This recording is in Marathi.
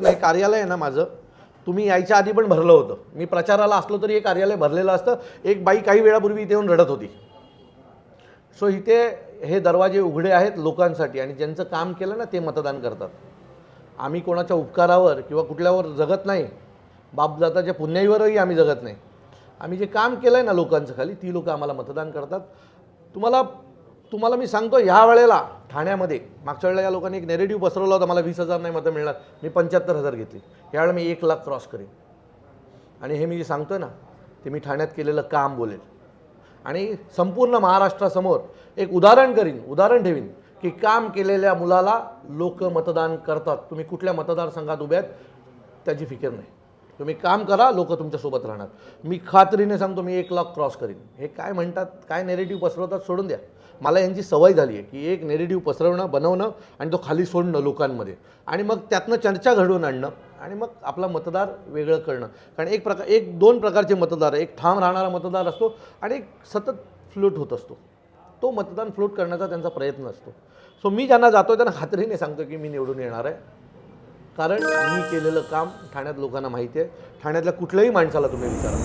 ना हे कार्यालय आहे ना माझं. तुम्ही यायच्या आधी पण भरलं होतं. मी प्रचाराला असलो तरी हे कार्यालय भरलेलं असतं. एक बाई काही वेळापूर्वी इथे येऊन रडत होती. सो इथे हे दरवाजे उघडे आहेत लोकांसाठी आणि ज्यांचं काम केलं ना ते मतदान करतात. आम्ही कोणाच्या उपकारावर किंवा कुठल्यावर जगत नाही. बापदाताच्या पुण्याईवरही आम्ही जगत नाही. आम्ही जे काम केलं आहे ना लोकांचं खाली ती लोकं आम्हाला मतदान करतात. तुम्हाला तुम्हाला मी सांगतो ह्या वेळेला ठाण्यामध्ये मागच्या वेळेला या लोकांनी एक नेरेटिव्ह पसरवला होता मला वीस हजार नाही मतं मिळणार. मी पंच्याहत्तर हजार घेतली. यावेळेला मी एक लाख क्रॉस करेन. आणि हे मी जे सांगतो ना ते मी ठाण्यात केलेलं काम बोलेल. आणि संपूर्ण महाराष्ट्रासमोर एक उदाहरण करीन उदाहरण ठेवीन की काम केलेल्या मुलाला लोक मतदान करतात. तुम्ही कुठल्या मतदारसंघात उभ्यात आहेत त्याची फिकीर नाही. तुम्ही काम करा लोक तुमच्यासोबत राहणार. मी खात्रीने सांगतो मी एक लाख क्रॉस करीन. हे काय म्हणतात काय नेरेटिव्ह पसरवतात सोडून द्या. मला यांची सवय झाली आहे की एक नेरेटिव्ह पसरवणं बनवणं आणि तो खाली सोडणं लोकांमध्ये. आणि मग त्यातनं चर्चा घडवून आणणं आणि मग आपला मतदार वेगळं करणं. कारण एक प्रकार एक दोन प्रकारचे मतदार आहे. एक ठाम राहणारा मतदार असतो आणि एक सतत फ्लोट होत असतो. तो मतदान फ्लोट करण्याचा त्यांचा प्रयत्न असतो. सो मी ज्यांना जातो त्यांना खात्रीने सांगतो की मी निवडून येणार आहे. कारण मी केलेलं काम ठाण्यात लोकांना माहिती आहे. ठाण्यातल्या कुठल्याही माणसाला तुम्ही विचारा.